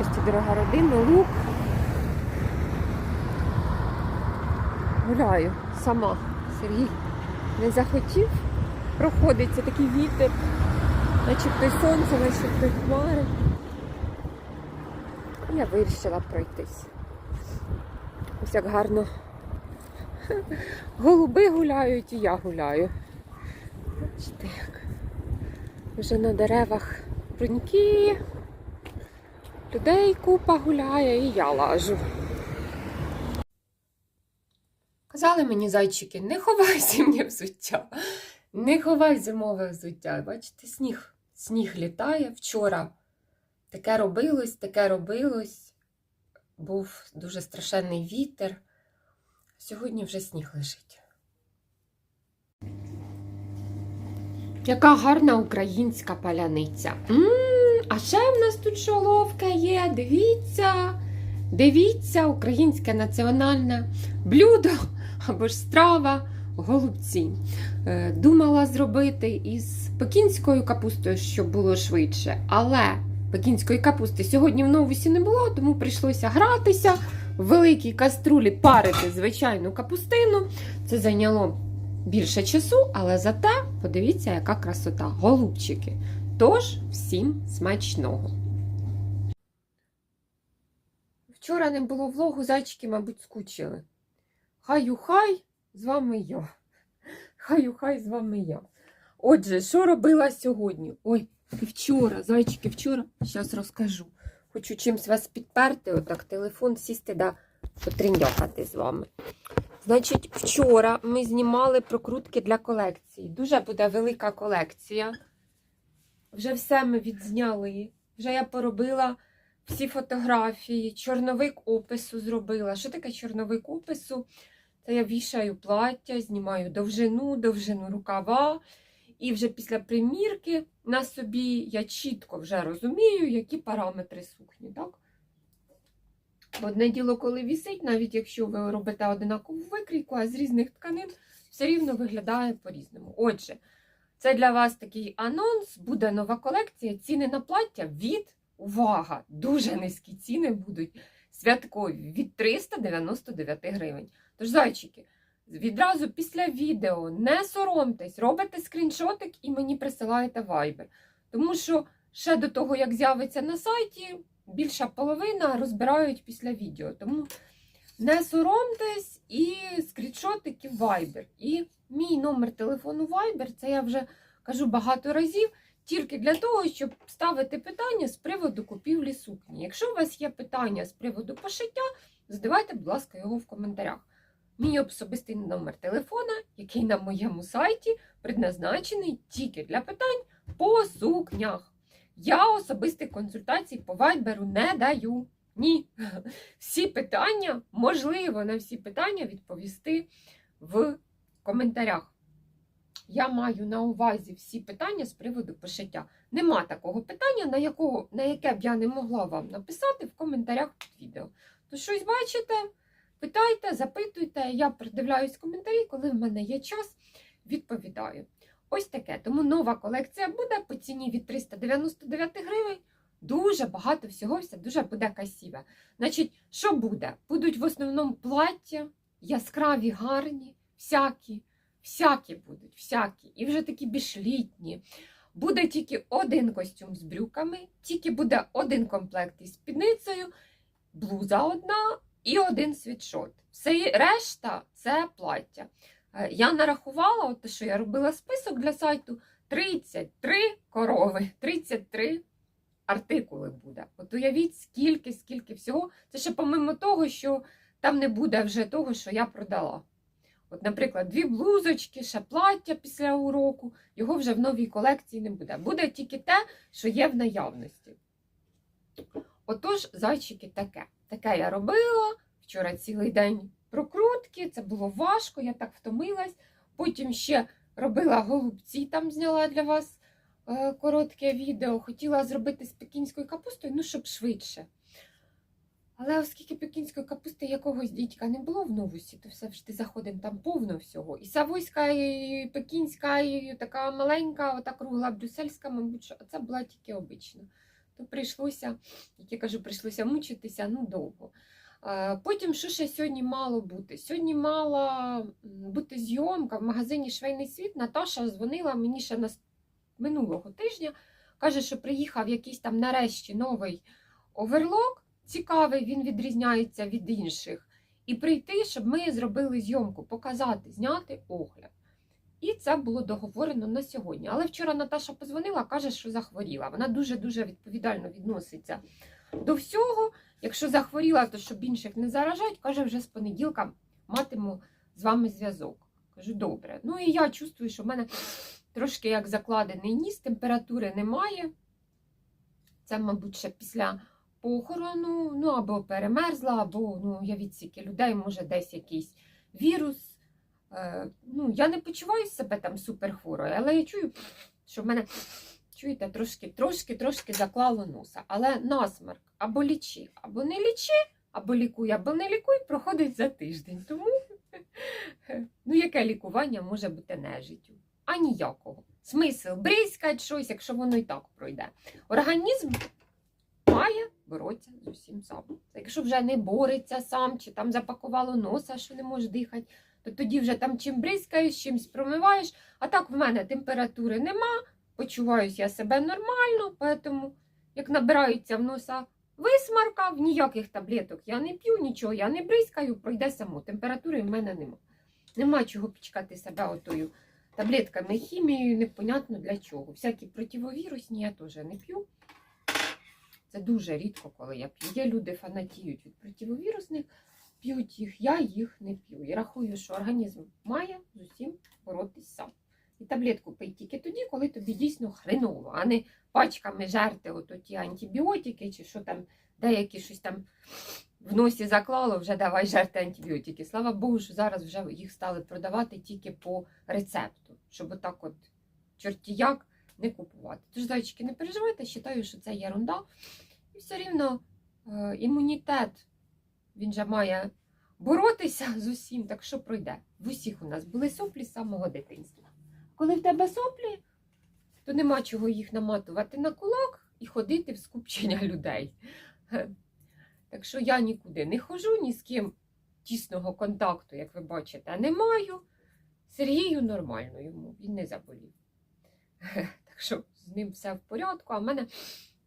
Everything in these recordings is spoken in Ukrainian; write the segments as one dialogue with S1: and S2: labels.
S1: Кості дорога родина, лук. Гуляю сама. Сергій не захотів. Проходиться такий вітер, начебто сонце, начебто й хмари. Я вирішила пройтись. Ось як гарно. Голуби гуляють і я гуляю. Бачите, як вже на деревах бруньки, людей купа гуляє і я лажу. Казали мені зайчики, не ховай зимнє взуття, не ховай зимове взуття. Бачите, сніг, сніг літає. Вчора таке робилось, таке робилось. Був дуже страшенний вітер. Сьогодні вже сніг лежить. Яка гарна українська паляниця. м а ще в нас тут шоловка є. Дивіться, дивіться, українське національне блюдо або ж страва голубці. Е, Думала зробити із пекінською капустою, щоб було швидше. Але пекінської капусти сьогодні в новусі не було, тому прийшлося гратися в великій каструлі парити звичайну капустину. Це зайняло більше часу, але зате подивіться, яка красота. Голубчики. Тож, всім смачного. Вчора не було влогу, зайчики, мабуть, скучили. Хаю хай з вами я. Хаю хай з вами я. Отже, що робила сьогодні? Ой, і вчора, зайчики, вчора, зараз розкажу. Хочу чимось вас підперти, отак телефон сісти да потриньохати з вами. Значить, вчора ми знімали прокрутки для колекції. Дуже буде велика колекція. Вже все ми відзняли. Вже я поробила всі фотографії, чорновик опису зробила. Що таке чорновик опису? Це я вішаю плаття, знімаю довжину, довжину рукава. І вже після примірки на собі я чітко вже розумію, які параметри сукні. Так? Одне діло, коли вісить, навіть якщо ви робите одинакову викрійку, а з різних тканин все рівно виглядає по-різному. Отже, це для вас такий анонс, буде нова колекція. Ціни на плаття від, увага, дуже низькі ціни будуть святкові від 399 гривень. Тож, зайчики, відразу після відео не соромтесь, робите скріншотик і мені присилаєте вайбер. Тому що ще до того, як з'явиться на сайті, більша половина розбирають після відео. Тому не соромтесь і скріншотики Viber. І мій номер телефону Viber, це я вже кажу багато разів, тільки для того, щоб ставити питання з приводу купівлі сукні. Якщо у вас є питання з приводу пошиття, задавайте, будь ласка, його в коментарях. Мій особистий номер телефона, який на моєму сайті предназначений тільки для питань по сукнях. Я особистих консультацій по вайберу не даю. Ні. Всі питання, можливо, на всі питання відповісти в коментарях. Я маю на увазі всі питання з приводу пошиття. Нема такого питання, на, якого, на яке б я не могла вам написати в коментарях під відео. То щось бачите, питайте, запитуйте, я придивляюсь коментарі, коли в мене є час, відповідаю. Ось таке. Тому нова колекція буде по ціні від 399 гривень. Дуже багато всього, все дуже буде красиве. Значить, що буде? Будуть в основному плаття, яскраві, гарні, всякі, всякі будуть, всякі. І вже такі більш літні. Буде тільки один костюм з брюками, тільки буде один комплект із спідницею, блуза одна і один світшот. Все решта це плаття. Е, Я нарахувала, от те, що я робила список для сайту, 33 корови, 33 артикули буде. От уявіть, скільки, скільки всього. Це ще помимо того, що там не буде вже того, що я продала. От, наприклад, дві блузочки, ще плаття після уроку, його вже в новій колекції не буде. Буде тільки те, що є в наявності. Отож, зайчики, таке. Таке я робила вчора цілий день прокрутки, це було важко, я так втомилась. Потім ще робила голубці, там зняла для вас е, коротке відео. Хотіла зробити з пекінською капустою, ну, щоб швидше. Але оскільки пекінської капусти якогось дідька не було в новусі, то все ж ти заходимо там повно всього. І савойська, і пекінська, і така маленька, ота кругла брюссельська, мабуть, що- це була тільки обична. то прийшлося, як я кажу, прийшлося мучитися ну, довго. Потім, що ще сьогодні мало бути? Сьогодні мала бути зйомка в магазині Швейний світ. Наташа дзвонила мені ще на минулого тижня. Каже, що приїхав якийсь там нарешті новий оверлок. Цікавий, він відрізняється від інших. І прийти, щоб ми зробили зйомку, показати, зняти огляд. І це було договорено на сьогодні. Але вчора Наташа позвонила, каже, що захворіла. Вона дуже-дуже відповідально відноситься до всього. Якщо захворіла, то щоб інших не заражати, каже, вже з понеділка матиму з вами зв'язок. Кажу, добре. Ну і я чувствую, що в мене трошки як закладений ніс, температури немає. Це, мабуть, ще після похорону, ну або перемерзла, або ну, я відсіки людей, може, десь якийсь вірус. Е, ну, я не почуваю себе там суперхворою, але я чую, що в мене, чуєте, трошки, трошки, трошки заклало носа. Але насмарк або лічи, або не лічи, або лікуй, або не лікуй, проходить за тиждень. Тому ну, яке лікування може бути нежиттю? А ніякого. Смисл бризкать щось, якщо воно і так пройде. Організм має боротися з усім сам. Якщо вже не бореться сам, чи там запакувало носа, що не може дихати, то тоді вже там чим бризкаєш, чимсь промиваєш. А так в мене температури нема, почуваюся я себе нормально, тому як набираються в носа висмарка, в ніяких таблеток я не п'ю, нічого я не бризкаю, пройде само. Температури в мене нема. Нема чого пічкати себе отою таблетками хімією, непонятно для чого. Всякі противовірусні я теж не п'ю. Це дуже рідко, коли я п'ю. Є люди фанатіють від противовірусних, п'ють їх, я їх не п'ю. І рахую, що організм має з усім боротись сам. І таблетку пий тільки тоді, коли тобі дійсно хреново, а не пачками жерти ото ті антибіотики, чи що там деякі щось там в носі заклало, вже давай жерти антибіотики. Слава Богу, що зараз вже їх стали продавати тільки по рецепту, щоб отак от чорті як не купувати. Тож, зайчики, не переживайте, вважаю, що це ерунда. І все рівно е, імунітет він же має боротися з усім, так що пройде. В усіх у нас були соплі з самого дитинства. Коли в тебе соплі, то нема чого їх наматувати на кулак і ходити в скупчення людей. Так що я нікуди не ходжу, ні з ким тісного контакту, як ви бачите, не маю. Сергію нормально йому, він не заболів. Ге. Так що з ним все в порядку, а в мене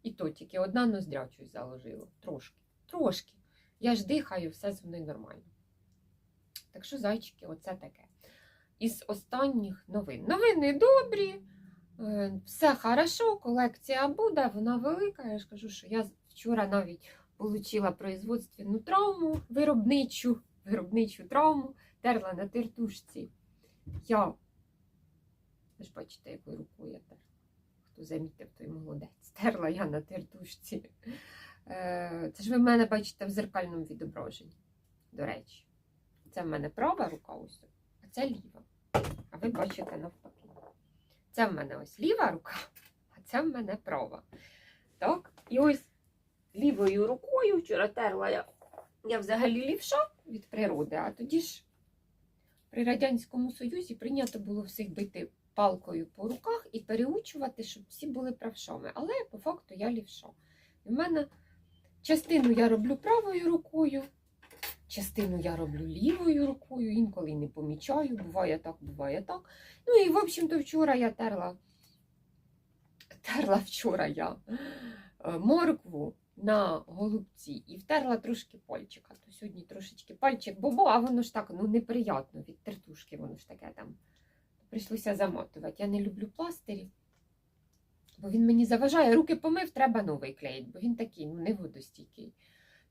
S1: і то тільки одна ноздря щось заложило. Трошки. Трошки. Я ж дихаю, все зі мною нормально. Так що, зайчики, оце таке. Із останніх новин. Новини добрі, е, все хорошо, колекція буде, вона велика. Я ж кажу, що я вчора навіть отримала производственну травму, виробничу, виробничу травму, терла на тертушці. Я, ви ж бачите, якою рукою я терла. Хто замітив, той молодець. Терла я на тертушці. Е, Це ж ви в мене бачите в зеркальному відображенні. До речі, це в мене права рука ось, а це ліва. А ви бачите навпаки. Це в мене ось ліва рука, а це в мене права. Так, і ось лівою рукою вчора терла я. Я взагалі лівша від природи, а тоді ж при Радянському Союзі прийнято було всіх бити палкою по руках і переучувати, щоб всі були правшами. Але по факту я лівша. В мене частину я роблю правою рукою, частину я роблю лівою рукою, інколи не помічаю, буває так, буває так. Ну і, в общем-то, вчора я терла, терла вчора я е, моркву на голубці і втерла трошки пальчика. То сьогодні трошечки пальчик бобо, а воно ж так ну, неприятно від тертушки, воно ж таке там. Прийшлося замотувати. Я не люблю пластирі, бо він мені заважає. Руки помив, треба новий клеїть, бо він такий, ну, не водостійкий.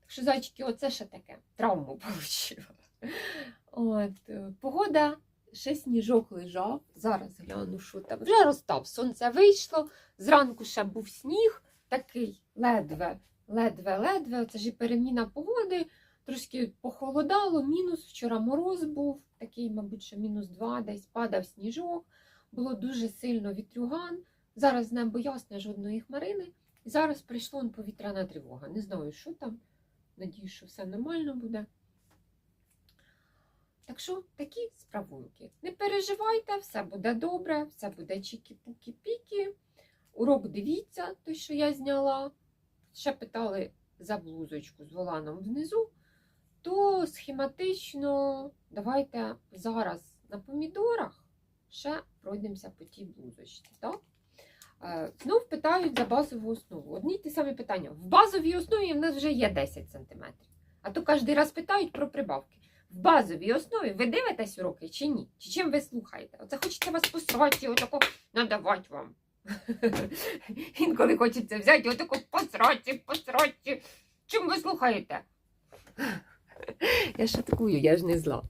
S1: Так що, зайчики, оце ще таке. Травму отримала. От, е, погода, ще сніжок лежав. Зараз гляну, що там. Вже розстав. Сонце вийшло. Зранку ще був сніг, такий ледве, ледве, ледве. Це ж і переміна погоди. Трошки похолодало, мінус. Вчора мороз був, такий, мабуть, що мінус два, десь падав сніжок. Було дуже сильно вітрюган. Зараз небо ясне, жодної хмарини. І зараз прийшла повітряна тривога. Не знаю, що там. Надію, що все нормально буде. Так що такі справунки. Не переживайте, все буде добре, все буде чікі-пукі-пікі. Урок дивіться, той, що я зняла. ще питали за блузочку з воланом внизу, то схематично давайте зараз на помідорах ще пройдемося по тій блузочці. Так? Е, Знов питають за базову основу. Одні ті самі питання. В базовій основі в нас вже є 10 см. А то кожен раз питають про прибавки. В базовій основі ви дивитесь уроки чи ні? Чи чим ви слухаєте? Оце хочеться вас посрати, отако надавати вам. Інколи хочеться взяти отако посрати, посрати. Чим ви слухаєте? Я шуткую, я ж не зла.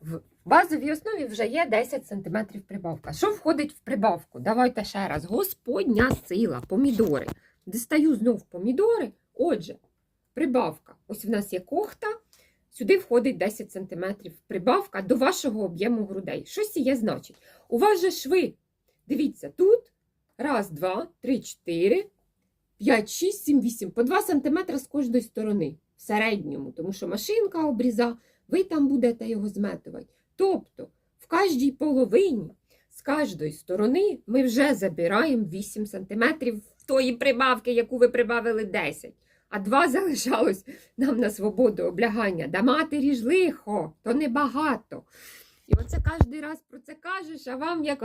S1: В базовій основі вже є 10 см прибавка. Що входить в прибавку? Давайте ще раз. Господня сила, помідори. Дістаю знов помідори. Отже, прибавка. Ось в нас є кохта. Сюди входить 10 см прибавка до вашого об'єму грудей. Що сіє значить? У вас же шви. Дивіться, тут раз, два, три, чотири, п'ять, шість, сім, вісім. По 2 см з кожної сторони. В середньому, тому що машинка обріза, ви там будете його зметувати. Тобто, в кожній половині з кожної сторони ми вже забираємо 8 см тої прибавки, яку ви прибавили 10. А два залишалось нам на свободу облягання. Да матері ж лихо, то небагато. І оце кожен раз про це кажеш, а вам як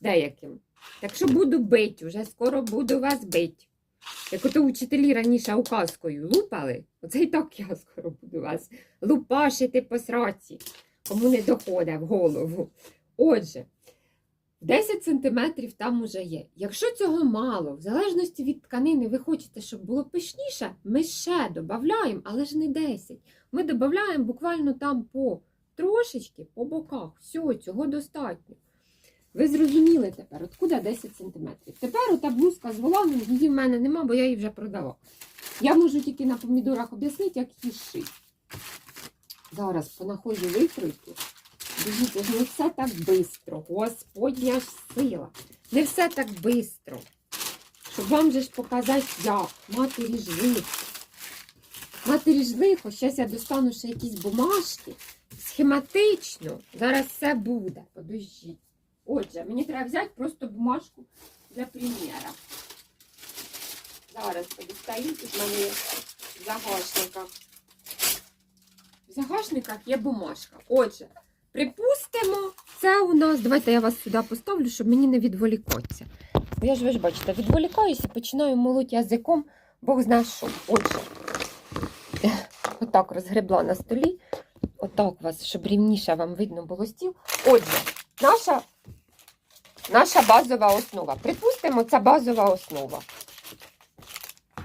S1: деяким. Так що буду бить, вже скоро буду вас бить. Як ото учителі раніше указкою лупали, оце і так я скоро буду вас лупашити по сраці, кому не доходить в голову. Отже, 10 сантиметрів там уже є. Якщо цього мало, в залежності від тканини, ви хочете, щоб було пишніше, ми ще додаємо, але ж не 10. Ми додаємо буквально там по трошечки по боках. Все, цього достатньо. Ви зрозуміли тепер, откуда 10 см. Тепер ота блузка з воланом, її в мене нема, бо я її вже продала. Я можу тільки на помідорах об'яснити, як її шити. Зараз понаходжу викройки. Дивіться, не все так швидко. Господня ж сила. Не все так швидко. Щоб вам же ж показати, як. Матері ж. Матері ж лихо. Зараз я достану ще якісь бумажки. Схематично. Зараз все буде. Подождіть. Отже, мені треба взяти просто бумажку для приміра. Зараз подістаю, тут в мене в загашниках. В загашниках є бумажка. Отже, припустимо, це у нас. Давайте я вас сюди поставлю, щоб мені не відволікатися. Я ж ви ж бачите, відволікаюся, починаю молоть язиком, Бог знає що. Отже, отак розгребла на столі. Отак вас, щоб рівніше вам видно було стіл. Отже, наша, наша базова основа. Припустимо, це базова основа.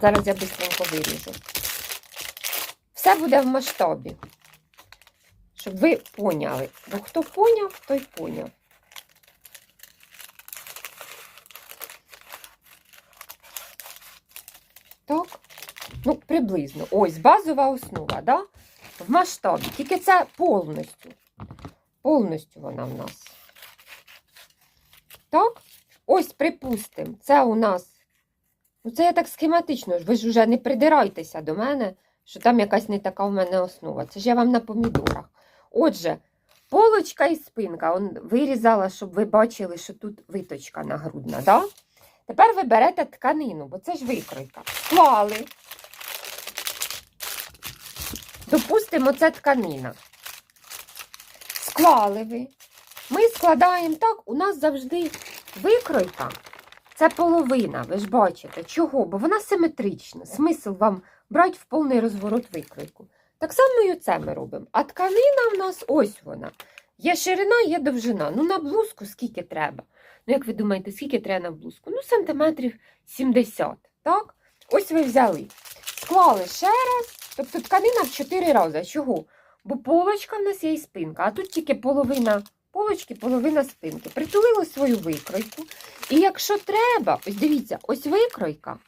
S1: Зараз я швидко виріжу. Все буде в масштабі. Щоб ви поняли. Бо хто поняв, той поняв. Так. Ну, приблизно. Ось базова основа, да? В масштабі. Тільки це повністю. Повністю вона в нас. Так? Ось, припустимо, це у нас. Ну, це я так схематично. Ви ж вже не придирайтеся до мене, що там якась не така в мене основа. Це ж я вам на помідорах. Отже, полочка і спинка. Он вирізала, щоб ви бачили, що тут виточка нагрудна. Да? Тепер ви берете тканину, бо це ж викройка. Склали. Допустимо, це тканина. Склали ви. Ми складаємо так, у нас завжди викройка. Це половина, ви ж бачите. Чого? Бо вона симетрична. Смисл вам брати в повний розворот викройку. Так само і оце ми робимо. А тканина в нас ось вона. Є ширина, є довжина. Ну, на блузку скільки треба? Ну, як ви думаєте, скільки треба на блузку? Ну, сантиметрів 70. Так? Ось ви взяли. Склали ще раз. Тобто тканина в 4 рази. Чого? Бо полочка в нас є і спинка, а тут тільки половина полочки, половина спинки. Притулили свою викройку. І якщо треба, ось дивіться, ось викройка,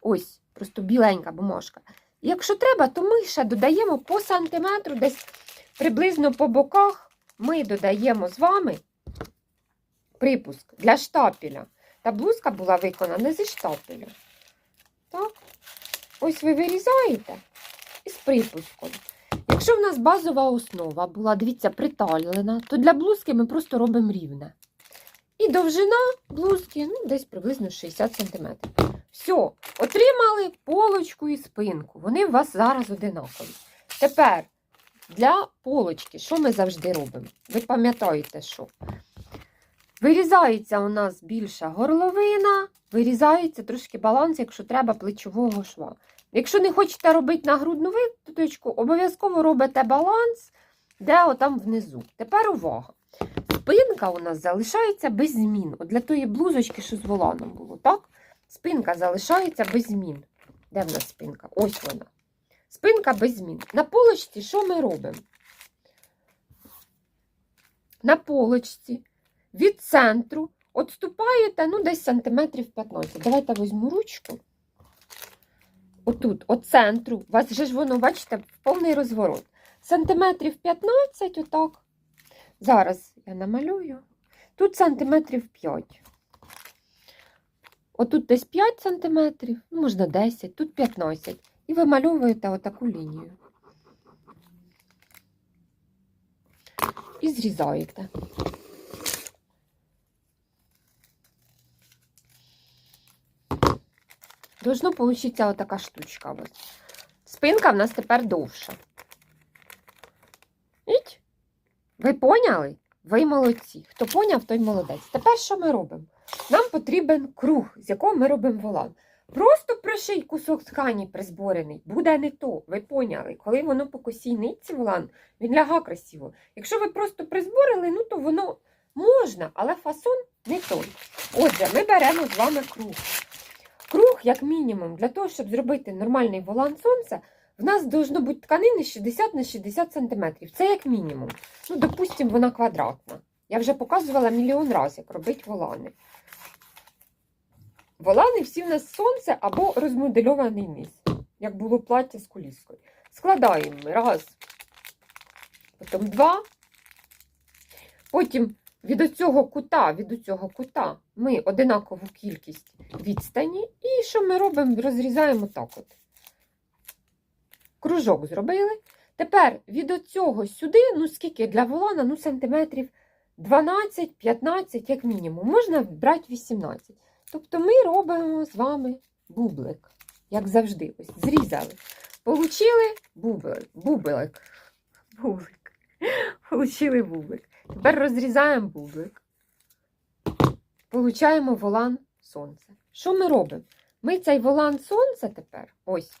S1: ось просто біленька бумажка. Якщо треба, то ми ще додаємо по сантиметру, десь приблизно по боках, ми додаємо з вами припуск для штапеля. Та блузка була виконана зі штапеля. Так, ось ви вирізаєте із припуском. Якщо в нас базова основа була, дивіться, приталена, то для блузки ми просто робимо рівне. І довжина блузки ну, десь приблизно 60 см. Все, отримали полочку і спинку. Вони у вас зараз одинакові. Тепер для полочки, що ми завжди робимо? Ви пам'ятаєте, що? Вирізається у нас більша горловина, вирізається трошки баланс, якщо треба, плечового шва. Якщо не хочете робити на грудну виточку, обов'язково робите баланс, де отам внизу. Тепер увага. Спинка у нас залишається без змін. От для тої блузочки, що з воланом було, так? Спинка залишається без змін. Де в нас спинка? Ось вона. Спинка без змін. На полочці що ми робимо? На полочці від центру відступаєте ну, десь сантиметрів 15. Давайте візьму ручку. Отут, от центру. У вас же ж воно, бачите, повний розворот. Сантиметрів 15, отак. Зараз я намалюю. Тут сантиметрів 5. Отут десь 5 сантиметрів, ну, можна 10, тут 15. І вимальовуєте отаку лінію. І зрізаєте. Должно получиться отака штучка. Ось. Спинка в нас тепер довша. Іть. Ви поняли? Ви молодці. Хто поняв, той молодець. Тепер що ми робимо? Нам потрібен круг, з якого ми робимо волан. Просто приший кусок ткані призборений, буде не то. Ви поняли, коли воно по косій нитці волан, він ляга красиво. Якщо ви просто призборили, ну то воно можна, але фасон не той. Отже, ми беремо з вами круг. Круг, як мінімум, для того, щоб зробити нормальний волан сонця, в нас должно бути тканини 60 на 60 см. Це як мінімум. Ну, допустимо, вона квадратна. Я вже показувала мільйон разів, як робити волани. Волани всі в нас сонце або розмодельований низ, як було плаття з куліскою. Складаємо раз, потім два. Потім від оцього кута, від оцього кута ми одинакову кількість відстані. І що ми робимо? Розрізаємо так от. Кружок зробили. Тепер від оцього сюди, ну скільки для волана, ну сантиметрів 12-15, як мінімум. Можна брати 18. Тобто ми робимо з вами бублик, як завжди. Ось зрізали. Получили бублик. Бублик. Бублик. Получили бублик. Тепер розрізаємо бублик. Получаємо волан сонця. Що ми робимо? Ми цей волан сонця тепер ось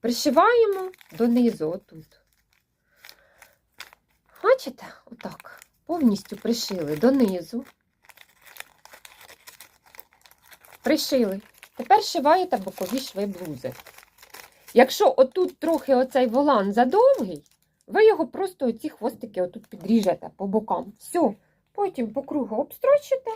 S1: пришиваємо донизу отут. Бачите? Отак. Повністю пришили донизу. Пришили. Тепер шиваєте бокові шви блузи. Якщо отут трохи оцей волан задовгий, ви його просто оці хвостики отут підріжете по бокам. Все. Потім по кругу обстрочите.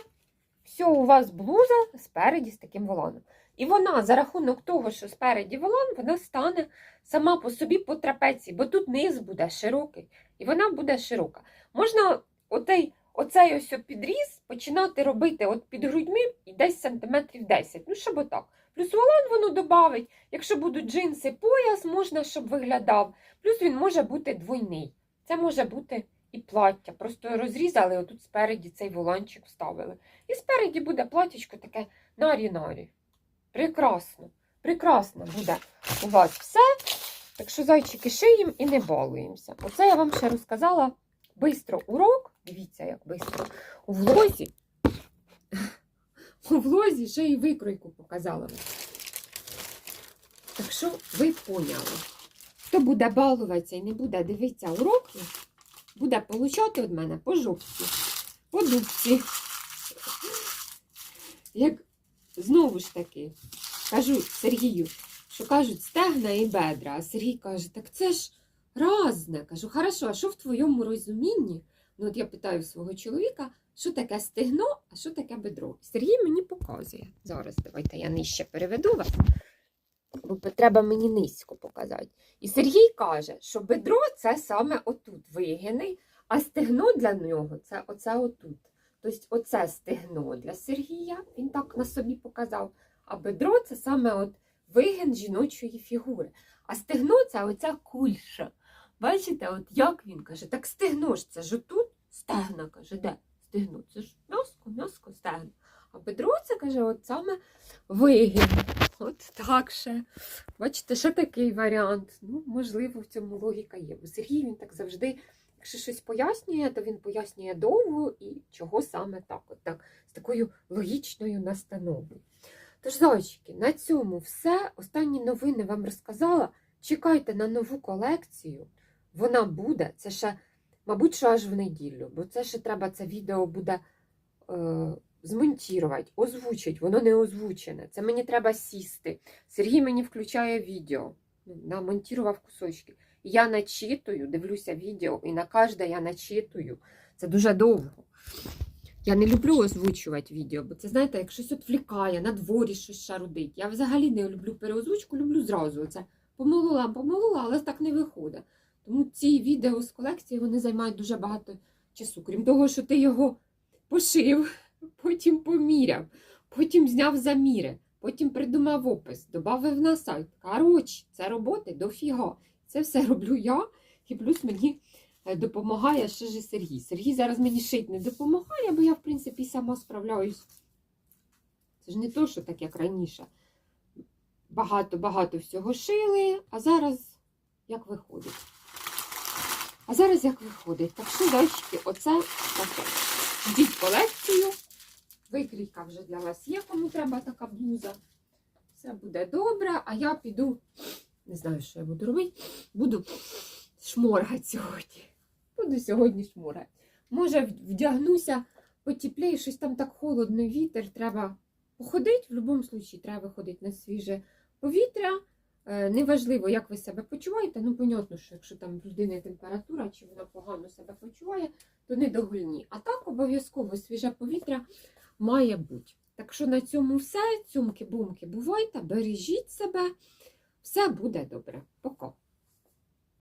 S1: Все, у вас блуза спереді з таким воланом. І вона за рахунок того, що спереді волан, вона стане сама по собі по трапеції, бо тут низ буде широкий, і вона буде широка. Можна отей, оцей ось підріз починати робити от під грудьми і десь сантиметрів 10. Ну, щоб отак. Плюс волан воно додавить. Якщо будуть джинси, пояс можна, щоб виглядав. Плюс він може бути двойний. Це може бути і плаття. Просто розрізали, отут спереді цей воланчик вставили. І спереді буде платтячко таке нарі-нарі. Прекрасно, прекрасно буде у вас все. Так що, зайчики, шиємо і не балуємося. Оце я вам ще розказала бистро урок. Дивіться, як бистро. У влозі. У влозі ще й викройку показала. Так що ви поняли. Хто буде балуватися і не буде дивитися уроки, буде получати від мене по жопці, по дубці. Як знову ж таки кажу Сергію, що кажуть стегна і бедра. А Сергій каже, так це ж разне. Кажу, хорошо, а що в твоєму розумінні? Ну, от я питаю свого чоловіка, що таке стегно, а що таке бедро. Сергій мені показує. Зараз давайте я нижче переведу вас. Бо треба мені низько показати. І Сергій каже, що бедро це саме отут вигини, а стегно для нього це оце отут. Тобто оце стегно для Сергія, він так на собі показав. А бедро це саме от вигин жіночої фігури. А стегно це оця кульша. Бачите, от як він каже, так стегно ж це ж отут стегна, каже, де стегно? Це ж м'яско, м'яско, стегна. А бедро це каже, от саме вигин. От так ще. Бачите, ще такий варіант. Ну, можливо, в цьому логіка є. Бо Сергій він так завжди, якщо щось пояснює, то він пояснює довго і чого саме так, от так, з такою логічною настановою. Тож, зайчики, на цьому все. Останні новини вам розказала. Чекайте на нову колекцію. Вона буде. Це ще, мабуть, що аж в неділю, бо це ще треба це відео буде. Е- змонтувати, озвучити, воно не озвучене. Це мені треба сісти. Сергій мені включає відео, намонтував кусочки. Я начитую, дивлюся відео, і на кожне я начитую. Це дуже довго. Я не люблю озвучувати відео, бо це, знаєте, як щось відвлікає, на дворі щось шарудить. Я взагалі не люблю переозвучку, люблю зразу. Це помолила, помолила, але так не виходить. Тому ці відео з колекції вони займають дуже багато часу. Крім того, що ти його пошив потім поміряв, потім зняв заміри, потім придумав опис, додав на сайт. Коротше, це роботи дофіга. Це все роблю я, і плюс мені е, допомагає ще ж Сергій. Сергій зараз мені шить не допомагає, бо я, в принципі, сама справляюсь. Це ж не то, що так, як раніше. Багато-багато всього шили, а зараз як виходить. А зараз як виходить. Так що, зайчики, оце таке. Ждіть колекцію. Викрійка вже для вас є, кому треба така блуза. Все буде добре, а я піду, не знаю, що я буду робити, буду шморгати сьогодні. Буду сьогодні шморгати. Може, вдягнуся потепліє, щось там так холодно, вітер, треба походити. В будь-якому випадку треба виходити на свіже повітря. Е, Неважливо, як ви себе почуваєте. Ну, понятно, що якщо там в людини температура, чи вона погано себе почуває, то не до гульні. А так обов'язково свіже повітря має бути. Так що на цьому все. Цьомки-бумки, бувайте, бережіть себе. Все буде добре. Пока.